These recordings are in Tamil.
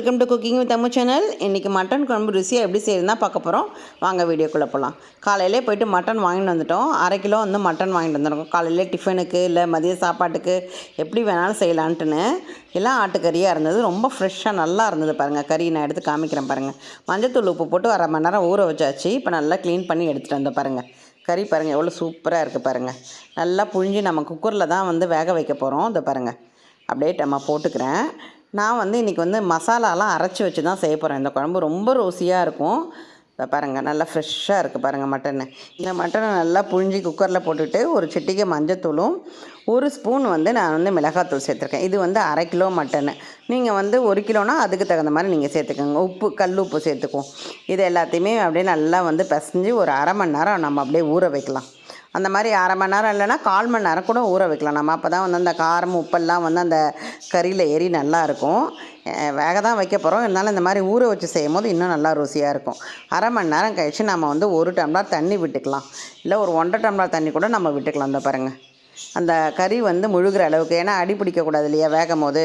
Welcome to cooking with Ammu channel இன்றைக்கி மட்டன் குழம்பு ருசியாக எப்படி செய்யறதுனா பார்க்க போகிறோம் வாங்க வீடியோக்குள்ளே போகலாம் காலையிலே போயிட்டு மட்டன் வாங்கிட்டு வந்துட்டோம். அரை கிலோ வந்து மட்டன் வாங்கிட்டு வந்துருக்கோம். காலையிலே டிஃபனுக்கு இல்லை மதிய சாப்பாட்டுக்கு எப்படி வேணாலும் செய்யலான்ட்டுன்னு எல்லாம் ஆட்டுக்கறியாக இருந்தது. ரொம்ப ஃப்ரெஷ்ஷாக நல்லா இருந்தது பாருங்கள் கறி நான் எடுத்து காமிக்கிறேன் பாருங்கள் மஞ்சத்தூள் உப்பு போட்டு அரை மணி நேரம் ஊற வச்சாச்சு. இப்போ நல்லா க்ளீன் பண்ணி எடுத்துகிட்டு வந்தேன் பாருங்கள் கறி பாருங்கள் எவ்வளோ சூப்பராக இருக்குது பாருங்கள் நல்லா புழிஞ்சு நம்ம குக்கரில் தான் வந்து வேக வைக்க போகிறோம் இதை பாருங்கள் அப்படியே நம்ம போட்டுக்கிறேன். நான் வந்து இன்றைக்கி வந்து மசாலாலாம் அரைச்சி வச்சு தான் செய்ய போகிறேன் இந்த குழம்பு ரொம்ப ருசியாக இருக்கும். இதை பாருங்கள் நல்லா ஃப்ரெஷ்ஷாக இருக்குது பாருங்கள் மட்டனு. இந்த மட்டனை நல்லா புழிஞ்சி குக்கரில் போட்டுட்டு ஒரு சிட்டிகை மஞ்சத்தூளும் ஒரு ஸ்பூன் வந்து நான் வந்து மிளகாத்தூள் சேர்த்துருக்கேன். இது வந்து அரை கிலோ மட்டனு. நீங்கள் வந்து ஒரு கிலோனா அதுக்கு தகுந்த மாதிரி நீங்கள் சேர்த்துக்கோங்க. உப்பு கல் உப்பு சேர்த்துக்குவோம். இது எல்லாத்தையுமே அப்படியே நல்லா வந்து பிசைஞ்சு ஒரு அரை மணி நேரம் நம்ம அப்படியே ஊற வைக்கலாம். அந்த மாதிரி அரை மணி நேரம் இல்லைன்னா கால் மணி நேரம் கூட ஊற வைக்கலாம். நம்ம அப்போ தான் வந்து அந்த காரம் உப்பெல்லாம் வந்து அந்த கறியில் ஏறி நல்லா இருக்கும். வேக தான் வைக்க போகிறோம் இருந்தாலும் இந்த மாதிரி ஊற வச்சு செய்யும் போது இன்னும் நல்லா ருசியாக இருக்கும். அரை மணி நேரம் கழித்து நம்ம வந்து ஒரு டம்ளர் தண்ணி விட்டுக்கலாம். இல்லை ஒரு ஒன்றரை டம்ளர் தண்ணி கூட நம்ம விட்டுக்கலாம். இந்த பாருங்கள் அந்த கறி வந்து முழுகிற அளவுக்கு ஏன்னா அடி பிடிக்கக்கூடாது இல்லையா வேகும் போது.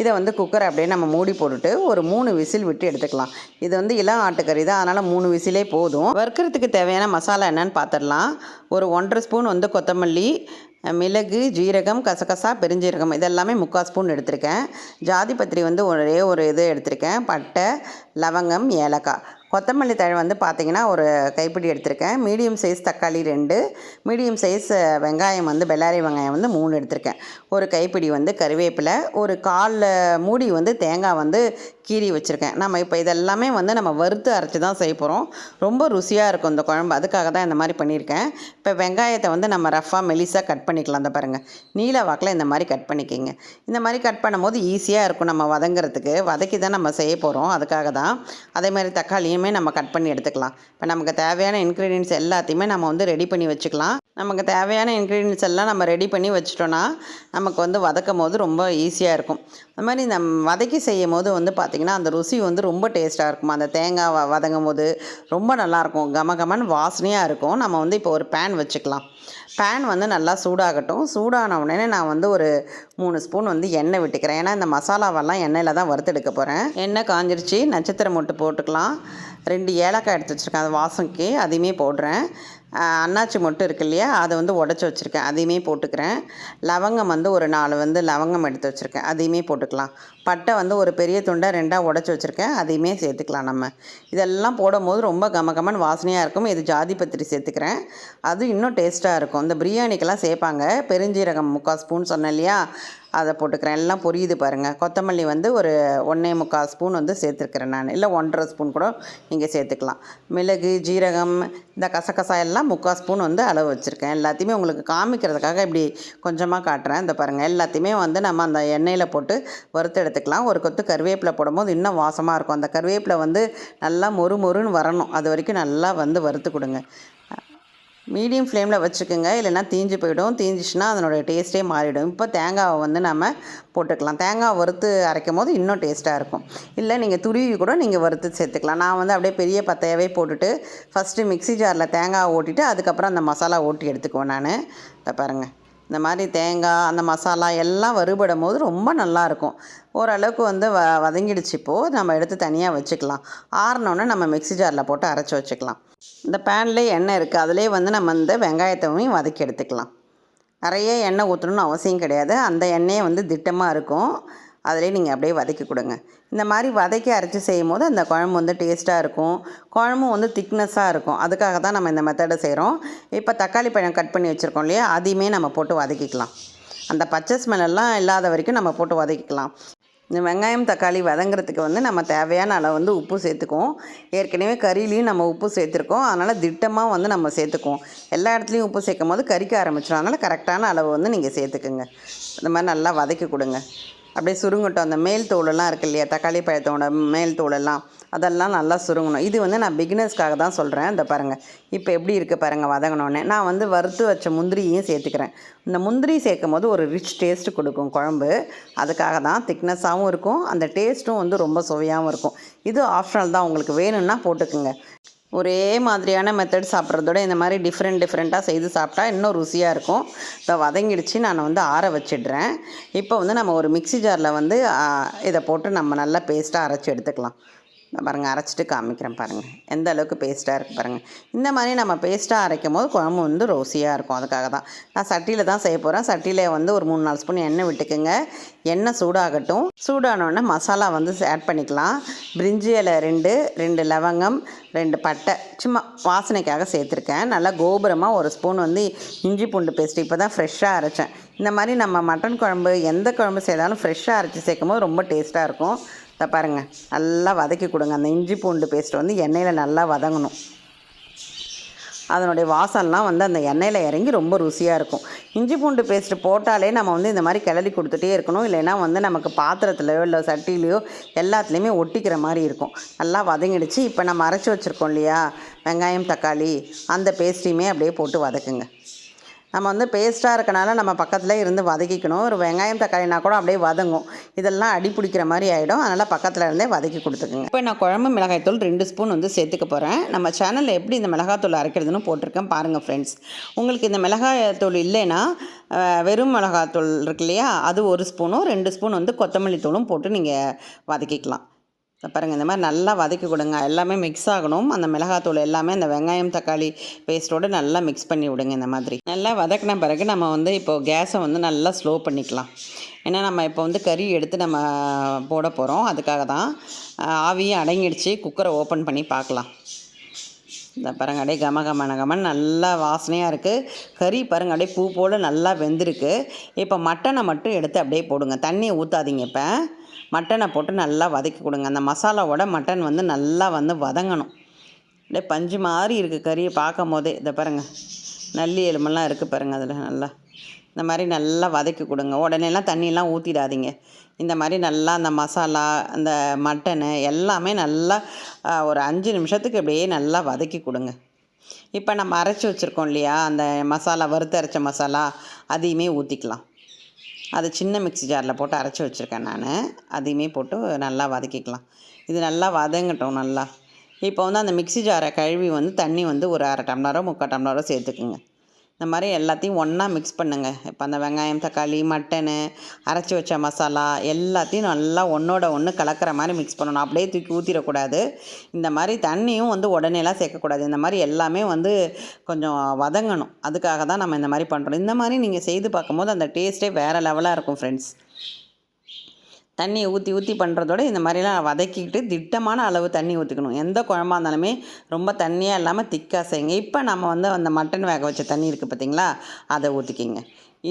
இதை வந்து குக்கரை அப்படியே நம்ம மூடி போட்டுட்டு ஒரு மூணு விசில் விட்டு எடுத்துக்கலாம். இது வந்து இளம் ஆட்டுக்கறி தான் அதனால் மூணு விசிலே போதும். வறுக்கிறதுக்கு தேவையான மசாலா என்னன்னு பார்த்துடலாம் ஒரு ஒன்றரை ஸ்பூன் வந்து கொத்தமல்லி மிளகு ஜீரகம் கசகசா பெருஞ்சீரகம் இதெல்லாமே முக்கால் ஸ்பூன் எடுத்திருக்கேன். ஜாதிபத்திரி வந்து ஒரே ஒரு இது எடுத்திருக்கேன். பட்டை லவங்கம் ஏலக்காய். கொத்தமல்லி தழை வந்து பார்த்திங்கன்னா ஒரு கைப்பிடி எடுத்திருக்கேன். மீடியம் சைஸ் தக்காளி ரெண்டு. மீடியம் சைஸ் வெங்காயம் வந்து பெல்லாரி வெங்காயம் வந்து மூணு எடுத்திருக்கேன். ஒரு கைப்பிடி வந்து கருவேப்பிலை ஒரு காலில் மூடி வந்து தேங்காய் வந்து கீறி வச்சுருக்கேன். நம்ம இப்போ இதெல்லாமே வந்து நம்ம வறுத்து அரைச்சி தான் செய்ய போகிறோம் ரொம்ப ருசியாக இருக்கும் இந்த குழம்பு. அதுக்காக தான் இந்த மாதிரி பண்ணியிருக்கேன். இப்போ வெங்காயத்தை வந்து நம்ம ரஃபாக மெலிசாக கட் பண்ணிக்கலாம். அந்த பாருங்கள் நீல வாக்கில் இந்த மாதிரி கட் பண்ணிக்கிங்க. இந்த மாதிரி கட் பண்ணும்போது ஈஸியாக இருக்கும் நம்ம வதங்குறதுக்கு. வதக்கி தான் நம்ம செய்ய போகிறோம் அதுக்காக தான். அதே மாதிரி தக்காளியுமே நம்ம கட் பண்ணி எடுத்துக்கலாம். இப்போ நமக்கு தேவையான இன்க்ரீடியன்ஸ் எல்லாத்தையுமே நம்ம வந்து ரெடி பண்ணி வச்சுக்கலாம். நமக்கு தேவையான இன்க்ரீடியன்ஸ் எல்லாம் நம்ம ரெடி பண்ணி வச்சிட்டோன்னா நமக்கு வந்து வதக்கும் போது ரொம்ப ஈஸியாக இருக்கும். அது மாதிரி நம் வதக்கி செய்யும் போது வந்து பார்த்திங்கன்னா அந்த ருசி வந்து ரொம்ப டேஸ்ட்டாக இருக்கும். அந்த தேங்காய் வ வதங்கும் போது ரொம்ப நல்லாயிருக்கும் கம கமன்னு வாசனையாக இருக்கும். நம்ம வந்து இப்போ ஒரு பேன் வச்சுக்கலாம். பேன் வந்து நல்லா சூடாகட்டும். சூடான உடனே நான் வந்து ஒரு மூணு ஸ்பூன் வந்து எண்ணெய் விட்டுக்கிறேன். ஏன்னா இந்த மசாலாவெல்லாம் எண்ணெயில் தான் வறுத்தெடுக்க போகிறேன் எண்ணெய் காஞ்சிருச்சு. நட்சத்திரம் மொட்டு போட்டுக்கலாம். ரெண்டு ஏலக்காய் எடுத்து வச்சுருக்கேன். அது வாசனைக்கு அதையுமே போடுறேன். அன்னாச்சி மொட்டு இருக்கு இல்லையா? அதை வந்து உடச்சி வச்சுருக்கேன். அதையுமே போட்டுக்கிறேன். லவங்கம் வந்து ஒரு நாலு வந்து லவங்கம் எடுத்து வச்சுருக்கேன். அதையுமே போட்டுக்கலாம். பட்டை வந்து ஒரு பெரிய துண்டை ரெண்டாக உடச்சி வச்சுருக்கேன். அதையுமே சேர்த்துக்கலாம் நம்ம. இதெல்லாம் போடும்போது ரொம்ப கமகமன் வாசனையாக இருக்கும். இது ஜாதி பத்திரி சேர்த்துக்கிறேன். அது இன்னும் டேஸ்ட்டாக இருக்கும். இந்த பிரியாணிக்கெல்லாம் சேர்ப்பாங்க. பெருஞ்சீரகம் முக்கால் ஸ்பூன் சொன்னேன் இல்லையா? அதை போட்டுக்கிறேன். எல்லாம் பொரியுது பாருங்கள் கொத்தமல்லி வந்து ஒரு ஒன்றே முக்கால் ஸ்பூன் வந்து சேர்த்துருக்கிறேன் நான். இல்லை ஒன்றரை ஸ்பூன் கூட நீங்கள் சேர்த்துக்கலாம். மிளகு ஜீரகம் இந்த கசகசா எல்லாம் முக்கால் ஸ்பூன் வந்து அளவு வச்சுருக்கேன். எல்லாத்தையுமே உங்களுக்கு காமிக்கிறதுக்காக இப்படி கொஞ்சமாக காட்டுறேன். இந்த பாருங்கள் எல்லாத்தையுமே வந்து நம்ம அந்த எண்ணெயில் போட்டு வறுத்து எடுத்துக்கலாம். ஒரு கொத்து கருவேப்பிலை போடும்போது இன்னும் வாசமாக இருக்கும். அந்த கருவேப்பிலை வந்து நல்லா மொறு மொறுன்னு வரணும். அது வரைக்கும் நல்லா வந்து வறுத்து கொடுங்க. மீடியம் ஃப்ளேமில் வச்சுக்கோங்க. இல்லைன்னா தீஞ்சு போயிடும். தீஞ்சிச்சுன்னா அதனோட டேஸ்ட்டே மாறிடும். இப்போ தேங்காவை வந்து நம்ம போட்டுக்கலாம். தேங்காய் வறுத்து அரைக்கும் போது இன்னும் டேஸ்ட்டாக இருக்கும். இல்லை நீங்கள் துருவி கூட நீங்கள் வறுத்து சேர்த்துக்கலாம். நான் வந்து அப்படியே பெரிய பத்தையாவே போட்டுட்டு ஃபஸ்ட்டு மிக்ஸி ஜாரில் தேங்காய் ஓட்டிட்டு அதுக்கப்புறம் அந்த மசாலா ஓட்டி எடுத்துக்குவேன் நான். இதை பாருங்கள் இந்த மாதிரி தேங்காய் அந்த மசாலா எல்லாம் வறுபடும் போது ரொம்ப நல்லாயிருக்கும். ஓரளவுக்கு வந்து வ வதங்கிடுச்சு இப்போது நம்ம எடுத்து தனியாக வச்சுக்கலாம். ஆறினோடனே நம்ம மிக்ஸி ஜாரில் போட்டு அரைச்சி வச்சுக்கலாம். இந்த பேன்லேயே எண்ணெய் இருக்குது அதிலே வந்து நம்ம இந்த வெங்காயத்தையும் வதக்கி எடுத்துக்கலாம். நிறைய எண்ணெய் ஊற்றணும்னு அவசியம் கிடையாது. அந்த எண்ணெயே வந்து திட்டமாக இருக்கும். அதிலே நீங்கள் அப்படியே வதக்கி கொடுங்க. இந்த மாதிரி வதக்கி அரைச்சி செய்யும் போது அந்த குழம்பு வந்து டேஸ்ட்டாக இருக்கும். குழம்பும் வந்து திக்னஸாக இருக்கும். அதுக்காக தான் நம்ம இந்த மெத்தடை செய்கிறோம் இப்போ தக்காளி பழம் கட் பண்ணி வச்சுருக்கோம் இல்லையா? அதையுமே நம்ம போட்டு வதக்கிக்கலாம். அந்த பச்சை ஸ்மெல்லாம் இல்லாத வரைக்கும் நம்ம போட்டு வதக்கிக்கலாம். இந்த வெங்காயம் தக்காளி வதங்குறதுக்கு வந்து நம்ம தேவையான அளவு வந்து உப்பு சேர்த்துக்குவோம். ஏற்கனவே கறியிலையும் நம்ம உப்பு சேர்த்துருக்கோம். அதனால் திட்டமாக வந்து நம்ம சேர்த்துக்குவோம். எல்லா இடத்துலையும் உப்பு சேர்க்கும் போது கறிக்க ஆரம்பிச்சிடும் அதனால் கரெக்டான அளவு வந்து நீங்கள் சேர்த்துக்குங்க. இந்த மாதிரி நல்லா வதக்கி கொடுங்க. அப்படியே சுருங்கட்டும். அந்த மேல் தோலெல்லாம் இருக்கு இல்லையா? தக்காளி பழத்தோட மேல் தோலெல்லாம். அதெல்லாம் நல்லா சுருங்கணும். இது வந்து நான் பிகினர்ஸ்க்காக தான் சொல்கிறேன் இந்த பாருங்கள் இப்போ எப்படி இருக்குது பாருங்கள் வதங்கினோடனே நான் வந்து வறுத்து வச்ச முந்திரியும் சேர்த்துக்கிறேன். இந்த முந்திரி சேர்க்கும் போது ஒரு ரிச் டேஸ்ட் கொடுக்கும் குழம்பு. அதுக்காக தான் திக்னஸாகவும் இருக்கும். அந்த டேஸ்ட்டும் வந்து ரொம்ப சுவையாகவும் இருக்கும். இது ஆப்ஷனல் தான். உங்களுக்கு வேணும்னா போட்டுக்குங்க. ஒரே மாதிரியான மெத்தட் சாப்பிட்றதோட இந்த மாதிரி டிஃப்ரெண்ட் டிஃப்ரெண்ட்டாக செய்து சாப்பிட்டா இன்னும் ருசியாக இருக்கும். இப்போ வதங்கிடுச்சு நான் வந்து ஆற வச்சிடுறேன். இப்போ வந்து நம்ம ஒரு மிக்ஸி ஜாரில் வந்து இதை போட்டு நம்ம நல்லா பேஸ்ட்டாக அரைச்சி எடுத்துக்கலாம். பாருங்கள் அரைச்சிட்டு காமிக்கிறேன் பாருங்கள் எந்த அளவுக்கு பேஸ்ட்டாக இருக்குது பாருங்கள் இந்த மாதிரி நம்ம பேஸ்ட்டாக அரைக்கும் போது குழம்பு வந்து ரோசியாக இருக்கும் அதுக்காக தான். நான் சட்டியில் தான் செய்ய போகிறேன் சட்டியில் வந்து ஒரு மூணு நாலு ஸ்பூன் எண்ணெய் விட்டுக்குங்க. எண்ணெய் சூடாகட்டும். சூடானோடனே மசாலா வந்து ஆட் பண்ணிக்கலாம். பிரிஞ்சி இலை ரெண்டு ரெண்டு லவங்கம் ரெண்டு பட்டை. சும்மா வாசனைக்காக சேர்த்துருக்கேன். நல்லா கோபுரமாக ஒரு ஸ்பூன் வந்து இஞ்சி பூண்டு பேஸ்ட் இப்போ தான் ஃப்ரெஷ்ஷாக அரைச்சேன். இந்த மாதிரி நம்ம மட்டன் குழம்பு எந்த குழம்பு செய்தாலும் ஃப்ரெஷ்ஷாக அரைச்சி சேர்க்கும் போது ரொம்ப டேஸ்ட்டாக இருக்கும். இதை பாருங்கள் நல்லா வதக்கி கொடுங்க. அந்த இஞ்சி பூண்டு பேஸ்ட் வந்து எண்ணெயில் நல்லா வதங்கணும். அதனுடைய வாசம்லாம் வந்து அந்த எண்ணெயில் இறங்கி ரொம்ப ருசியாக இருக்கும். இஞ்சி பூண்டு பேஸ்ட்டு போட்டாலே நம்ம வந்து இந்த மாதிரி கிளறி கொடுத்துட்டே இருக்கணும். இல்லைன்னா வந்து நமக்கு பாத்திரத்துலையோ இல்லை சட்டிலையோ எல்லாத்துலேயுமே ஒட்டிக்கிற மாதிரி இருக்கும். நல்லா வதங்கிடுச்சு. இப்போ நம்ம அரைச்சி வச்சுருக்கோம் இல்லையா? வெங்காயம் தக்காளி அந்த பேஸ்ட்டையுமே அப்படியே போட்டு வதக்குங்க. நம்ம வந்து பேஸ்ட்டாக இருக்கனால நம்ம பக்கத்தில் இருந்து வதக்கிக்கணும். ஒரு வெங்காயம் தக்காளினா கூட அப்படியே வதங்கும். இதெல்லாம் அடி பிடிக்கிற மாதிரி ஆகிடும் அதனால் பக்கத்தில் இருந்தே வதக்கி கொடுத்துக்குங்க. இப்போ நான் குழம்பு மிளகாய்த்தூள் ரெண்டு ஸ்பூன் வந்து சேர்த்துக்க போகிறேன் நம்ம சேனலில் எப்படி இந்த மிளகாத்தூள் அரைக்கிறதுன்னு போட்டிருக்கேன் பாருங்கள் ஃப்ரெண்ட்ஸ் உங்களுக்கு இந்த மிளகாய்த்தூள் இல்லைன்னா வெறும் மிளகாத்தூள் இருக்கு இல்லையா? அது ஒரு ஸ்பூனும் ரெண்டு ஸ்பூன் வந்து கொத்தமல்லி தூளும் போட்டு நீங்கள் வதக்கிக்கலாம். பாருங்கள் இந்த மாதிரி நல்லா வதக்கி கொடுங்க. எல்லாமே மிக்ஸ் ஆகணும். அந்த மிளகாத்தூள் எல்லாமே அந்த வெங்காயம் தக்காளி பேஸ்ட்டோடு நல்லா மிக்ஸ் பண்ணி விடுங்க இந்த மாதிரி. நல்லா வதக்கின பிறகு நம்ம வந்து இப்போது கேஸை வந்து நல்லா ஸ்லோ பண்ணிக்கலாம். ஏன்னா நம்ம இப்போ வந்து கறி எடுத்து நம்ம போட போகிறோம் அதுக்காக தான் ஆவியை ஆவியும் அடங்கிடுச்சு குக்கரை ஓப்பன் பண்ணி பார்க்கலாம். இந்த பாருங்க அப்படியே கம கமன கமன் நல்லா வாசனையாக இருக்குது கறி பாருங்க அப்படியே பூ போல் நல்லா வெந்திருக்கு. இப்போ மட்டனை மட்டும் எடுத்து அப்படியே போடுங்க. தண்ணியை ஊற்றாதீங்க இப்போ. மட்டனை போட்டு நல்லா வதக்கி கொடுங்க. அந்த மசாலாவோட மட்டன் வந்து நல்லா வந்து வதங்கணும். அப்படியே பஞ்சு மாதிரி இருக்குது கறியை பார்க்கும் போதே இதை பாருங்கள் நல்லி எலும்பெல்லாம் இருக்குது பாருங்கள் அதில் நல்லா. இந்த மாதிரி நல்லா வதக்கி கொடுங்க. உடனேலாம் தண்ணியெல்லாம் ஊற்றிடாதீங்க இந்த மாதிரி நல்லா அந்த மசாலா அந்த மட்டனு எல்லாமே நல்லா ஒரு அஞ்சு நிமிஷத்துக்கு அப்படியே நல்லா வதக்கி கொடுங்க. இப்போ நம்ம அரைச்சி வச்சுருக்கோம் இல்லையா? அந்த மசாலா வறுத்து அரைச்ச மசாலா அதையுமே ஊற்றிக்கலாம் அது சின்ன மிக்ஸி ஜாரில் போட்டு அரைச்சி வச்சுருக்கேன் நான். அதையுமே போட்டு நல்லா வதக்கிக்கலாம். இது நல்லா வதங்கட்டும் நல்லா. இப்போ வந்து அந்த மிக்ஸி ஜாரை கழுவி வந்து தண்ணி வந்து ஒரு அரை டம்ளரோ முக்கால் டம்ளரோ சேர்த்துக்குங்க. இந்த மாதிரி எல்லாத்தையும் ஒன்றா மிக்ஸ் பண்ணுங்க. இப்போ அந்த வெங்காயம் தக்காளி மட்டனு அரைச்சி வச்ச மசாலா எல்லாத்தையும் நல்லா ஒன்றோட ஒன்று கலக்கிற மாதிரி மிக்ஸ் பண்ணணும். அப்படியே தூக்கி ஊற்றிடக்கூடாது இந்த மாதிரி தண்ணியும் வந்து உடனேலாம் சேர்க்கக்கூடாது. இந்த மாதிரி எல்லாமே வந்து கொஞ்சம் வதங்கணும். அதுக்காக தான் நம்ம இந்த மாதிரி பண்ணுறோம் இந்த மாதிரி நீங்கள் செய்து பார்க்கும்போது அந்த டேஸ்ட்டே வேறு லெவலாக இருக்கும் ஃப்ரெண்ட்ஸ் தண்ணியை ஊற்றி ஊற்றி பண்ணுறதோட இந்த மாதிரிலாம் வதக்கிக்கிட்டு திட்டமான அளவு தண்ணி ஊற்றிக்கணும் எந்த குழம்பா இருந்தாலுமே ரொம்ப தண்ணியாக இல்லாமல் திக்காக செய்யுங்க. இப்போ நம்ம வந்து அந்த மட்டன் வேக வச்ச தண்ணி இருக்குது பார்த்தீங்களா அதை ஊற்றிக்கிங்க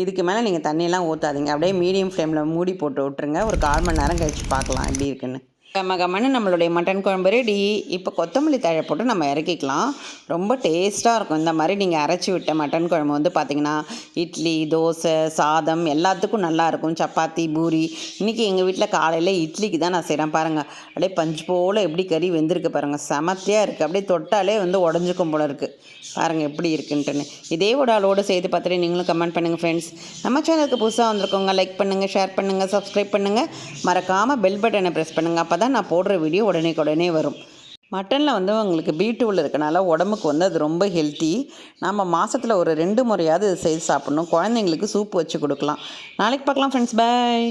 இதுக்கு மேலே நீங்கள் தண்ணியெல்லாம் ஊற்றாதீங்க அப்படியே மீடியம் ஃப்ளேமில் மூடி போட்டு விட்ருங்க ஒரு கால் மணி நேரம் கழித்து பார்க்கலாம் எப்படி இருக்குன்னு. கம்ம நம்மளுடைய மட்டன் குழம்பு ரெடி இப்போ கொத்தமல்லி தழை போட்டு நம்ம இறக்கிக்கலாம். ரொம்ப டேஸ்ட்டாக இருக்கும். இந்த மாதிரி நீங்கள் அரைச்சி விட்ட மட்டன் குழம்பு வந்து பார்த்திங்கன்னா இட்லி தோசை சாதம் எல்லாத்துக்கும் நல்லாயிருக்கும் சப்பாத்தி பூரி. இன்றைக்கி எங்கள் வீட்டில் காலையில் இட்லிக்கு தான் நான் செய்கிறேன் பாருங்கள் அப்படியே பஞ்சு போல் எப்படி கறி வெந்திருக்கு பாருங்கள் செமத்தியாக இருக்குது அப்படியே தொட்டாலே வந்து உடஞ்சிக்கும் போல இருக்குது பாருங்கள் எப்படி இருக்குன்ட்டுன்னு. இதே ஒரு ஆளோடு செய்து பார்த்துட்டு நீங்களும் கமெண்ட் பண்ணுங்கள் ஃப்ரெண்ட்ஸ் நம்ம சேனலுக்கு புதுசாக வந்திருக்கோங்க லைக் பண்ணுங்கள் ஷேர் பண்ணுங்கள் சப்ஸ்கிரைப் பண்ணுங்கள் மறக்காமல் பெல் பட்டனை ப்ரெஸ் பண்ணுங்கள் அப்போ தான் நான் போடுற வீடியோ உடனே உடனே வரும். மட்டனில் வந்து உங்களுக்கு பி டூவில் இருக்கனால உடம்புக்கு வந்து அது ரொம்ப ஹெல்த்தி நம்ம மாதத்தில் ஒரு ரெண்டு முறையாவது இது செய்து சாப்பிட்ணும். குழந்தைங்களுக்கு சூப் வச்சு கொடுக்கலாம். நாளைக்கு பார்க்கலாம் ஃப்ரெண்ட்ஸ் பாய்